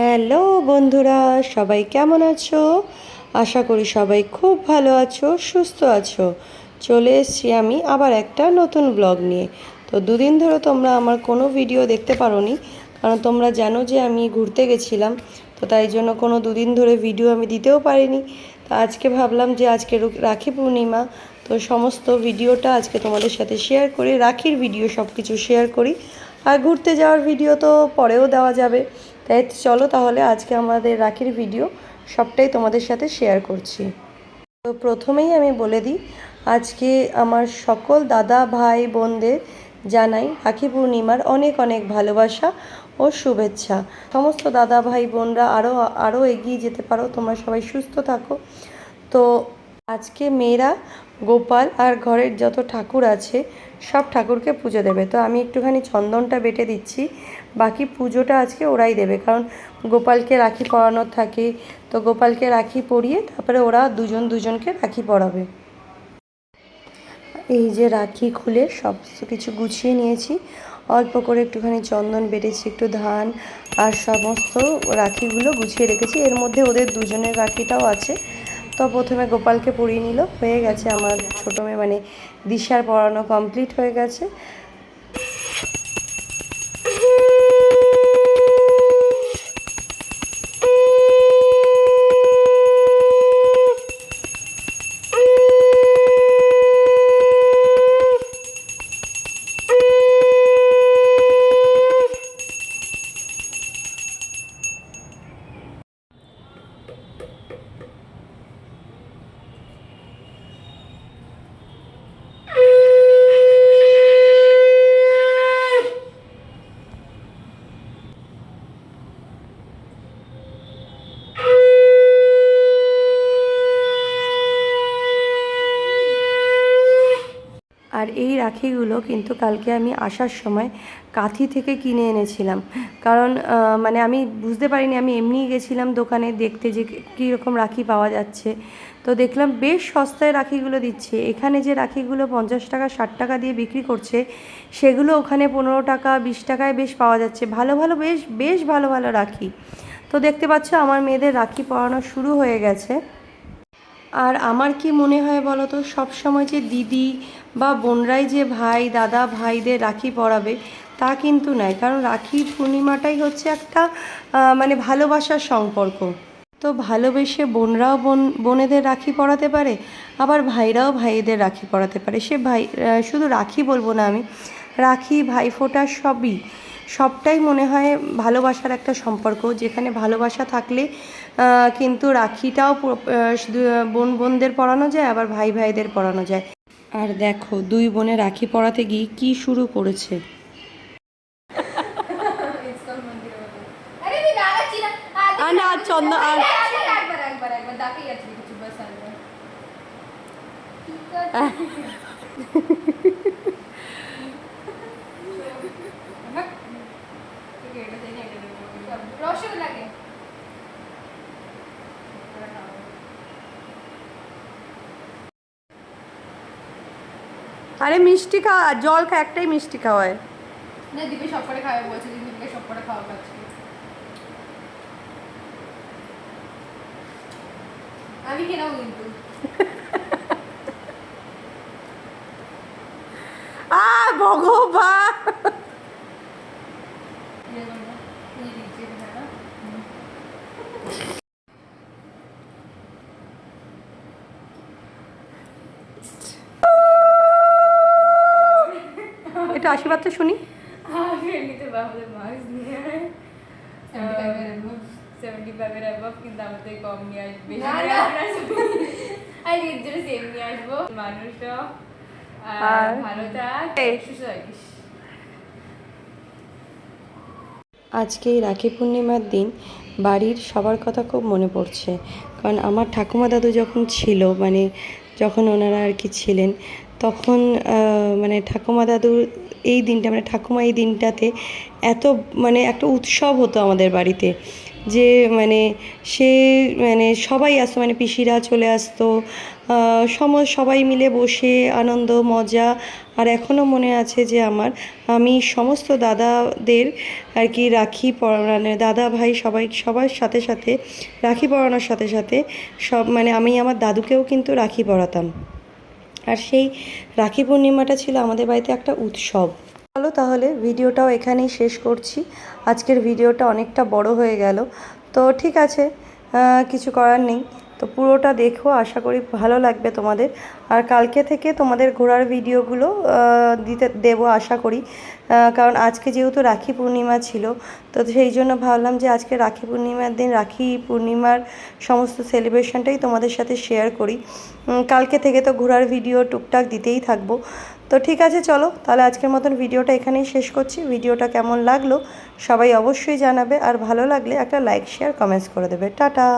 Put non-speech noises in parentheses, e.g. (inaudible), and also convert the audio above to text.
Hello বন্ধুরা, সবাই কেমন আছো? আশা করি সবাই খুব ভালো আছো, সুস্থ আছো। চলে এসেছি আমি আবার একটা নতুন ব্লগ নিয়ে। তো দুদিন ধরে তোমরা আমার কোনো ভিডিও দেখতে পারোনি, কারণ তোমরা জানো যে আমি ঘুরতে গেছিলাম, তো তাই জন্য কোনো দুদিন ধরে ভিডিও আমি দিতেও পারিনি। তো আজকে ভাবলাম যে আজকে রাখি পূর্ণিমা, তো সমস্ত ভিডিওটা আজকে তোমাদের সাথে শেয়ার করি রাখির ভিডিও সব কিছু শেয়ার করি। আর ঘুরতে যাওয়ার ভিডিও তো পরেও দেওয়া যাবে। তাই চলো তাহলে আজকে আমাদের রাখির ভিডিও সবটাই তোমাদের সাথে শেয়ার করছি। তো প্রথমেই আমি বলে দিই, আজকে আমার সকল দাদা, ভাই, বোনদের জানাই রাখি পূর্ণিমার অনেক অনেক ভালোবাসা ও শুভেচ্ছা। সমস্ত দাদা, ভাই, বোনরা আরও আরও এগিয়ে যেতে পারো, তোমরা সবাই সুস্থ থাকো। তো আজকে মেয়েরা, গোপাল আর ঘরের যত ঠাকুর আছে, সব ঠাকুরকে পুজো দেবে। তো আমি একটুখানি চন্দনটা বেটে দিচ্ছি, বাকি পুজোটা আজকে ওরাই দেবে। কারণ গোপালকে রাখি পরানোর থাকে, তো গোপালকে রাখি পরিয়ে তারপরে ওরা দুজন দুজনকে রাখি পরাবে। এই যে রাখি খুলে সব কিছু গুছিয়ে নিয়েছি, অল্প করে একটুখানি চন্দন বেটেছি, একটু ধান আর সমস্ত রাখিগুলো গুছিয়ে রেখেছি। এর মধ্যে ওদের দুজনের রাখিটাও আছে। তো প্রথমে গোপালকে পরিয়ে নিল। হয়ে গেছে আমার ছোটো মেয়ে মানে দিশার পড়ানো কমপ্লিট হয়ে গেছে। আর এই রাখিগুলো কিন্তু কালকে আমি আসার সময় কাঁথি থেকে কিনে এনেছিলাম। কারণ মানে আমি বুঝতে পারিনি, আমি এমনিই গেছিলাম দোকানে দেখতে যে কীরকম রাখি পাওয়া যাচ্ছে। তো দেখলাম বেশ সস্তায় রাখিগুলো দিচ্ছে। এখানে যে রাখিগুলো পঞ্চাশ টাকা, ষাট টাকা দিয়ে বিক্রি করছে, সেগুলো ওখানে পনেরো টাকা, বিশ টাকায় বেশ পাওয়া যাচ্ছে। ভালো ভালো, বেশ বেশ ভালো ভালো রাখি। তো দেখতে পাচ্ছ, আমার মেয়েদের রাখি পরানো শুরু হয়ে গেছে। আর আমার কি মনে হয় বলো তো সবসময় যে দিদি বা বোনরাই যে ভাই, দাদা ভাইদের রাখি পরাবে, তা কিন্তু নয়। কারণ রাখি পূর্ণিমাটাই হচ্ছে একটা মানে ভালোবাসার সম্পর্ক। তো ভালোবেসে বোনরাও বোন, বোনেদের রাখি পরাতে পারে, আবার ভাইরাও ভাইদের রাখি পরাতে পারে। সে ভাই শুধু রাখি বলব না আমি, রাখি, ভাইফোঁটা সবই সবটাই মনে হয় ভালোবাসার একটা সম্পর্ক যেখানে ভালোবাসা থাকলে কিন্তু রাখিটাও বোন বোনদের পড়ানো যায় আবার ভাই ভাইদের পড়ানো যায়। আর দেখো দুই বোনে রাখি পড়াতে গিয়ে কি শুরু করেছে? না চন্দ আর (laughs) আরে মিষ্টি খাওয়া জল খা একটাই মিষ্টি খাওয়ায় না দিবি সব করে খাওয়া বলছে দিদিকে সব করে খাওয়া খাচ্ছি আমি কেনাও কিন্তু। আ ভগবান! এই। সুস্থ থাকিস আজকে এই রাখি পূর্ণিমার দিন বাড়ির সবার কথা খুব মনে পড়ছে। কারণ আমার ঠাকুমা দাদু যখন ছিল মানে যখন ওনারা আর কি ছিলেন তখন আহ, মানে ঠাকুমা দাদুর এই দিনটা মানে ঠাকুমা এই দিনটাতে এত মানে একটা উৎসব হতো আমাদের বাড়িতে যে মানে সে মানে সবাই আসতো মানে পিসিরা চলে আসতো সম, সবাই মিলে বসে আনন্দ, মজা, আর এখনও মনে আছে যে আমার, আমি সমস্ত দাদাদের আর কি রাখি পরানো দাদা ভাই সবাই, সবার সাথে সাথে রাখি পরানোর সাথে সাথে সব মানে আমি আমার দাদুকেও কিন্তু রাখি পরাতাম। আর সেই রাখি পূর্ণিমাটা ছিল আমাদের বাড়িতে একটা উৎসব। চলো তাহলে ভিডিওটাও এখানেই শেষ করছি। আজকের ভিডিওটা অনেকটা বড় হয়ে গেল। তো ঠিক আছে কিছু করার নেই। তো পুরোটা দেখো, আশা করি ভালো লাগবে তোমাদের। আর কালকে থেকে তোমাদের ঘোরার ভিডিওগুলো দিতে, দেবো আশা করি। কারণ আজকে যেহেতু রাখি পূর্ণিমা ছিল, তো সেই জন্য ভাবলাম যে আজকে রাখি পূর্ণিমার দিন, রাখি পূর্ণিমার সমস্ত সেলিব্রেশনটাই তোমাদের সাথে শেয়ার করি। কালকে থেকে তো ঘোরার ভিডিও টুকটাক দিতেই থাকব। তো ঠিক আছে, চলো, তাহলে আজকের মতন ভিডিওটা এখানেই শেষ করছি। ভিডিওটা কেমন লাগল, সবাই অবশ্যই জানাবে। আর ভালো লাগলে একটা লাইক, শেয়ার, কমেন্টস করে দেবে। টাটা!